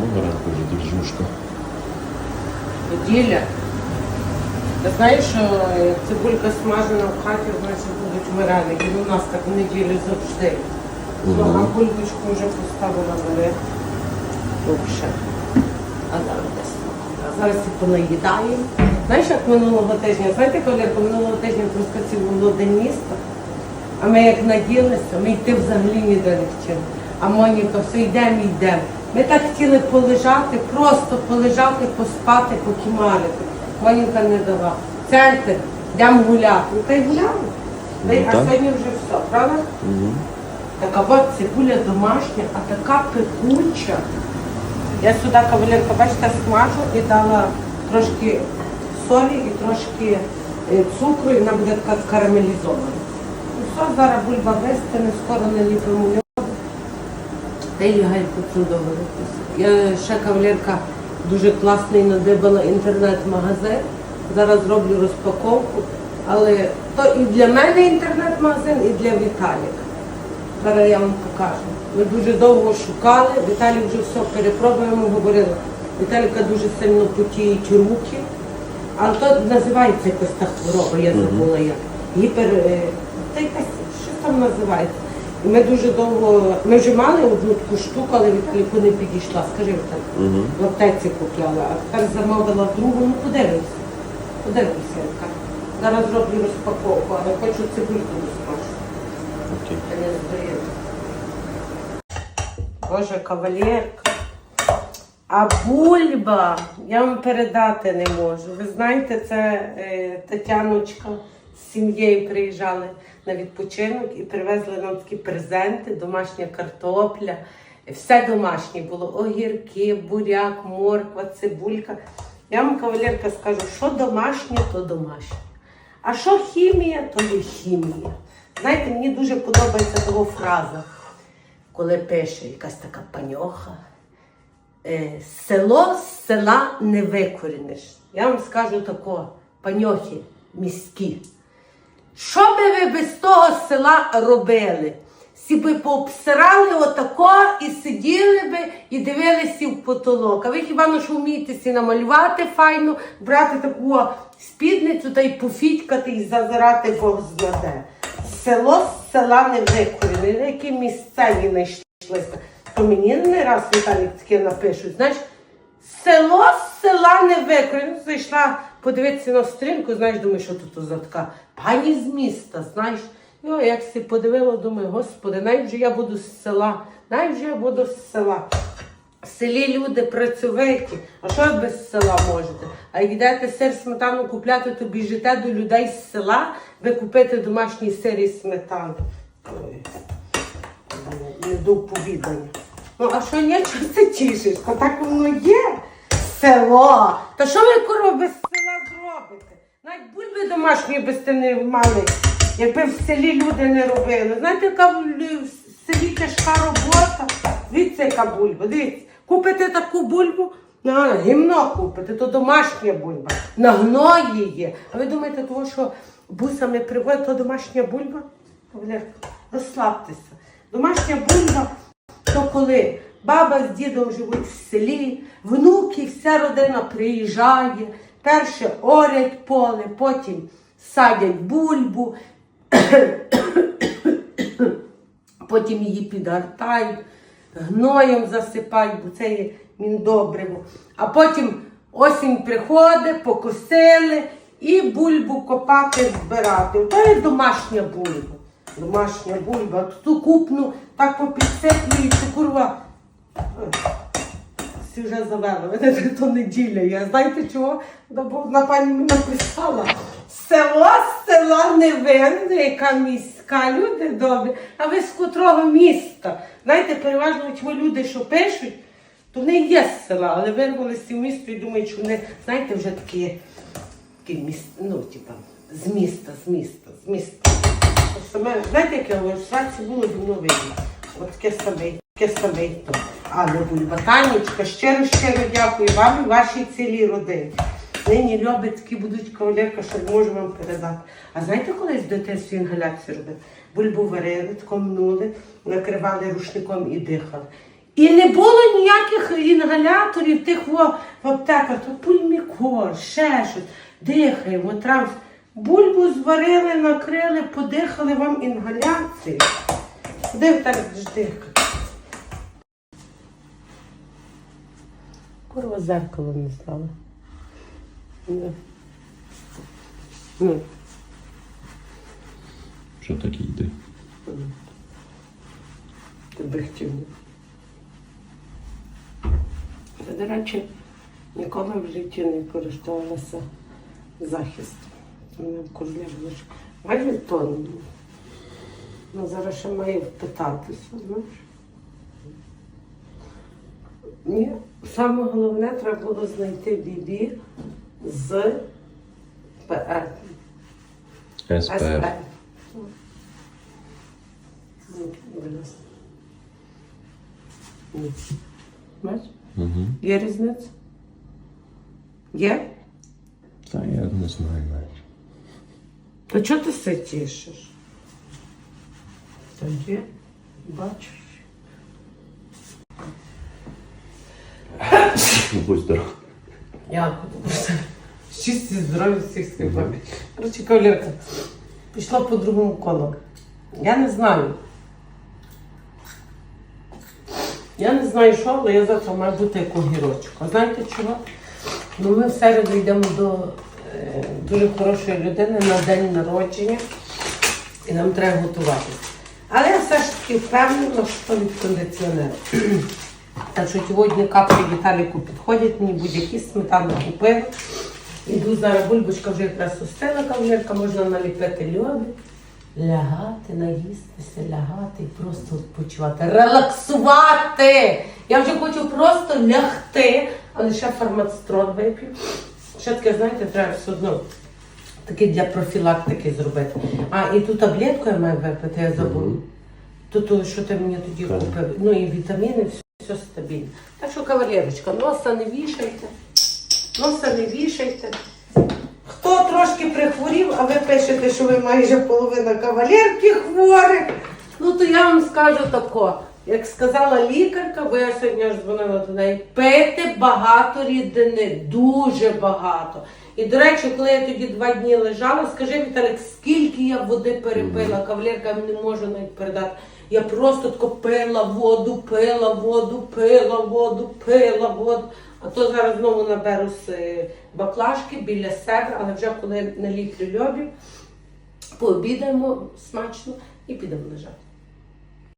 Ранку вже держушка. Неділя. Ти знаєш, що як цибулька смажена в хаті, значить будуть вареники. У нас так в неділю завжди. Ну, а бульбочку вже поставила варити. Взагалі. А зараз десь. Зараз і понаїдаємо. Знаєш, як минулого тижня, знаєте, коли минулого тижня в Трускавці було день міста, а ми як наділися, ми йти взагалі ніде не хотіли. А Моніка, все йдемо, йдемо. Ми так хотіли полежати, просто полежати, поспати, покімарити. Моніка не дала. Центр, йдемо гуляти. Ну та й гуляли. Та й- Ну, а так. сьогодні вже все, правда? Угу. Така от цибуля домашня, а така пекуча. Я сюди кавалерка, бачите, смажу і дала трошки солі і трошки е, цукру, і вона буде така карамелізована. Ну все, зараз бульба вистине, скоро наліпимо лягайку цю доводитися. Я ще кавалерка дуже класний надибала інтернет-магазин. Зараз роблю розпаковку, але то і для мене інтернет-магазин, і для Віталіка. Зараз я вам покажу. Ми дуже довго шукали, Віталій вже все перепробуємо, говорили. Віталіка дуже сильно потіють руки, але то називається якось та хвороба, я забула як. Гіпер. е, Та якась, що там називається? Ми дуже довго, ми вже мали одну таку штуку, але Віталіку не підійшла. Скажи Віталій, Угу. в аптеці купляла, а тепер замовила другу, ну подивимося. Подивимося, яка. Зараз зроблю розпаковку, але хочу цибульку розпашу. Окей. Я здаю. Боже, кавалерка. А бульба я вам передати не можу. Ви знаєте, це е, Тетяночка з сім'єю приїжджали на відпочинок і привезли нам такі презенти, домашня картопля. Все домашнє було: огірки, буряк, морква, цибулька. Я вам, кавалерка, скажу, що домашнє, то домашнє. А що хімія, то є хімія. Знаєте, мені дуже подобається того фраза, коли пише якась така паньоха. е, Село з села не викоріниш. Я вам скажу тако, паньохи міські. Що би ви без того села робили? Всі би пообсирали отако і сиділи би і дивилися в потолок. А ви хіба ну що вмієте сі намалювати файно, брати таку спідницю та й пофітькати і зазирати Бог знаде. Село з села не викорінили, які місцеві знайшлися. То мені не раз Віталік таке напишуть. Знаєш, Село з села не викрою. Зайшла подивитися на стрінку, знаєш, думаю, що тут за така пані з міста, знаєш. Ну, як си подивила, думаю, господи, навіть вже я буду з села, навіть я буду з села. В селі люди працьовиті, а що ви без села можете? А як йдете сир сметану купляти, то біжите до людей з села, ви купите домашній сир і сметану. Не до. Ну, а що є, чого ти тішиш? Та так воно є. Село. Та що ви коро без села зробите? Навіть бульби домашньої без те не мали, якби в селі люди не робили. Знаєте, яка в селі тяжка робота? Дивіться, яка бульба. Дивіться, купите таку бульбу, на гімно купите, то домашня бульба. На гної є. А ви думаєте, того, що бусами приводять, то домашня бульба? Розслабтеся. Домашня бульба то коли баба з дідом живуть в селі, внуки, вся родина приїжджає, перше орять поле, потім садять бульбу, потім її підгортають, гноєм засипають, бо це є міндобриво. А потім осінь приходить, покосили і бульбу копати, збирати. То є домашня бульба. Домашня бульба. Ту купну так попідсиплюють, курва. Всі вже завели. Мене то неділя. Я знаєте чого? Бо пані мені написала. Село з села не винне, яка міська, люди добрі. А ви з котрого міста? Знаєте, переважно чому люди, що пишуть, то вони є з села, але вирвалися в місто і думають, що вони, знаєте, вже такі, такі міст, ну, типа, з міста, з міста, з міста. Саме, знаєте, як я в сраці було давно видно. От таке саме, таке саме то. Але бульба Танечка, щиро щиро дякую вам і вашій цілій родині. Нині любить такі будуть кавалерка, що можу вам передати. А знаєте, колись в дитинстві інгаляцію робив? Бульбу варили, тако мнули, накривали рушником і дихали. І не було ніяких інгаляторів тих во, в аптеках, то пульмікор, ще щось. Дихаємо, транс. Бульбу зварили, накрили, подихали вам інгаляції. Куди ви так дихати? Курва зеркало не стало. Ну. Ну. Що таке йде? Ти би хотів. Я, до речі, ніколи в житті не користувалася захистом. Мене кожля було. Майже то. Ну, зараз ще маю впитатися, знаєш. Ні, саме головне треба було знайти бібі з ПР. СПФ. СП. Вилез. Бач? Угу. Є різниця? Є? Та я не знаю навіть. То чого ти все тішиш? Та є, бачиш. Ну, Будь здоров. Я щасті здоров'я всіх співпав. Коротше, кавалерка, пішла по другому колу. Я не знаю. Я не знаю, що, але я завтра маю бути як огірочок. А знаєте чого? Ну, ми в середу йдемо до е, дуже хорошої людини на день народження, і нам треба готуватися. Але я все ж таки впевнена, що від кондиціонера. Так що сьогодні капки Віталіку підходять, мені будь-які сметану купили. Іду зараз бульбочка вже якраз устила кавалерка, можна наліпити льоди, лягати, наїстися, лягати і просто відпочивати. Релаксувати! Я вже хочу просто лягти, але ще фармацтрон вип'ю. Ще таке, знаєте, треба все одно таке для профілактики зробити. А, і ту таблетку я маю випити, я забула. То, то, що ти мені тоді купив. Ну і вітаміни, все, все стабільно. Так що, кавалерочка, носа не вішайте. Носа не вішайте. Хто трошки прихворів, а ви пишете, що ви майже половина кавалерки хворих. Ну то я вам скажу тако. Як сказала лікарка, бо я сьогодні аж дзвонила до неї, пити багато рідини, дуже багато. І до речі, коли я тоді два дні лежала, скажи Віталік, скільки я води перепила, кавалерка я не можу навіть передати. Я просто пила воду, пила воду, пила воду, пила воду. А то зараз знову наберу з е, баклажки біля себе, але вже коли наліплю льобів, пообідаємо смачно і підемо лежати.